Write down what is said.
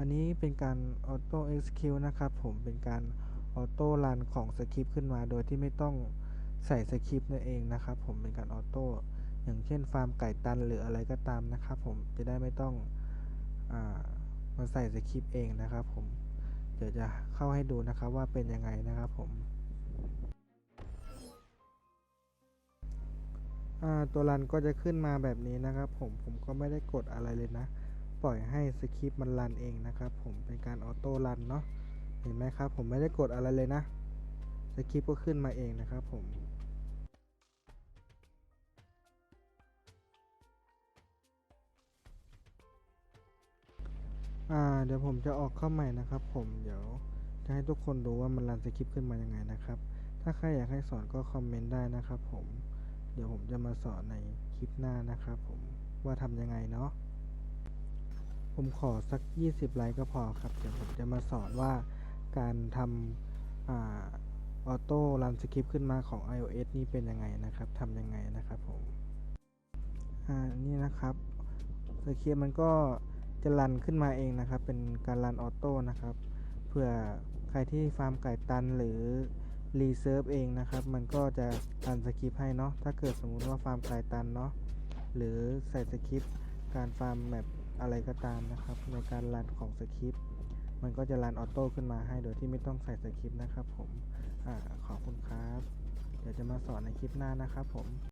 อันนี้เป็นการ Auto Execute นะครับผมเป็นการ Auto Run ของสคริปต์ขึ้นมา โดยที่ไม่ต้องใส่สคริปต์นั่นเองนะครับผมเป็นการออโต้อย่างเช่นฟาร์มไก่ตันหรืออะไรก็ตามนะครับผมจะได้ไม่ต้องอมาใส่สคริปต์เองนะครับผมเดี๋ยวจะเข้าให้ดูนะครับว่าเป็นยังไงนะครับผมตัวรันก็จะขึ้นมาแบบนี้นะครับผมผมก็ไม่ได้กดอะไรเลยนะ ปล่อยให้สคริปต์มันรันเองนะครับ ผมเป็นการออโต้รันเนาะเห็นไหมครับ ผมไม่ได้กดอะไรเลยนะสคริปต์ก็ขึ้นมาเองนะครับผมอ่าเดี๋ยวผมจะออกเข้าใหม่นะครับ ผมเดี๋ยวจะให้ทุกคนดูว่ามันรันสคริปต์ขึ้นมายังไงนะครับ ถ้าใครอยากให้สอนก็คอมเมนต์ได้นะครับ ผมเดี๋ยวผมจะมาสอนในคลิปหน้านะครับ ผมว่าทำยังไงเนาะ ผมขอสัก 20 ไลค์ก็พอครับ เดี๋ยวผมจะมาสอนว่าการทำออโต้รันสคริปต์ขึ้นมาของ iOS นี่เป็นยังไงนะครับทำยังไงนะครับผม อ่า นี่นะครับสคริปต์มันก็จะรันขึ้นมาเองนะครับ เป็นการรันออโต้นะครับ เพื่อใครที่ฟาร์มไก่ตันหรือรีเซิร์ฟเองนะครับ มันก็จะรันสคริปต์ให้เนาะ ถ้าเกิดสมมุติว่าฟาร์มไก่ตันเนาะ หรือใส่สคริปต์การฟาร์มแบบ อะไรก็ตามนะครับ ในการรันของสคริปต์มันก็จะรันออโต้ขึ้นมาให้โดยที่ไม่ต้องใส่สคริปต์นะครับผมอขอบคุณครับ เดี๋ยวจะมาสอนในคลิปหน้านะครับผม